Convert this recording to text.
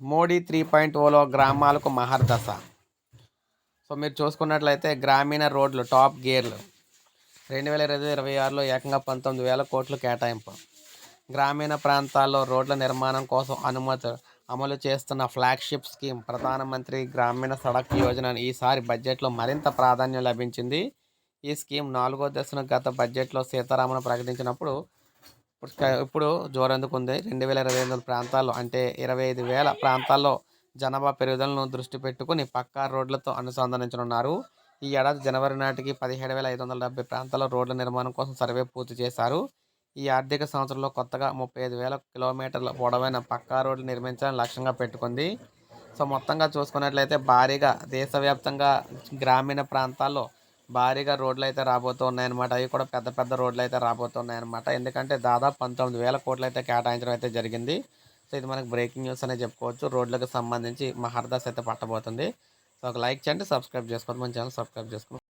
Modi three point Ola గ్రామాలకు మహర్దశ so మీరు చూసుకున్నట్లయితే గ్రామీణ రోడ్లు టాప్ గేర్లు. రెండు వేల ఇరవై ఇరవై ఆరులో ఏకంగా పంతొమ్మిది వేల కోట్లు కేటాయింపు. గ్రామీణ ప్రాంతాల్లో రోడ్ల నిర్మాణం కోసం అనుమతి అమలు చేస్తున్న ఫ్లాగ్షిప్ స్కీమ్ ప్రధానమంత్రి గ్రామీణ సడక్ యోజన ఈసారి బడ్జెట్లో మరింత ప్రాధాన్యం లభించింది. ఈ స్కీమ్ నాలుగో దశను గత బడ్జెట్లో సీతారామన్ ప్రకటించినప్పుడు ఇప్పుడు- ఇప్పుడు జోరందుకుంది రెండు వేల ఇరవై ఎనిమిది ప్రాంతాల్లో అంటే ఇరవై ఐదు వేల ప్రాంతాల్లో జనాభా పెరుగుదలను దృష్టి పెట్టుకుని పక్కా రోడ్లతో అనుసంధానించనున్నారు. ఈ ఏడాది జనవరి నాటికి పదిహేడు వేల ఐదు వందల డెబ్బై ప్రాంతాల్లో రోడ్ల నిర్మాణం కోసం సర్వే పూర్తి చేశారు. ఈ ఆర్థిక సంవత్సరంలో కొత్తగా ముప్పై ఐదు వేల కిలోమీటర్ల పొడవైన పక్కా రోడ్లు నిర్మించాలని లక్ష్యంగా పెట్టుకుంది. సో మొత్తంగా చూసుకున్నట్లయితే భారీగా దేశవ్యాప్తంగా గ్రామీణ ప్రాంతాల్లో భారీగా రోడ్లు అయితే రాబోతూ అవి కూడా పెద్ద పెద్ద రోడ్లు అయితే రాబోతున్నాయి అనమాట ఎందుకంటే దాదాపు పంతొమ్మిది వేల కోట్లు అయితే కేటాయించడం అయితే జరిగింది. సో ఇది మనకు బ్రేకింగ్ న్యూస్ అనే చెప్పుకోవచ్చు. రోడ్లకు సంబంధించి మహర్దశ అయితే పట్టబోతుంది. సో ఒక లైక్ చేయండి సబ్స్క్రైబ్ చేసుకోండి. మన ఛానల్ సబ్స్క్రైబ్ చేసుకోండి.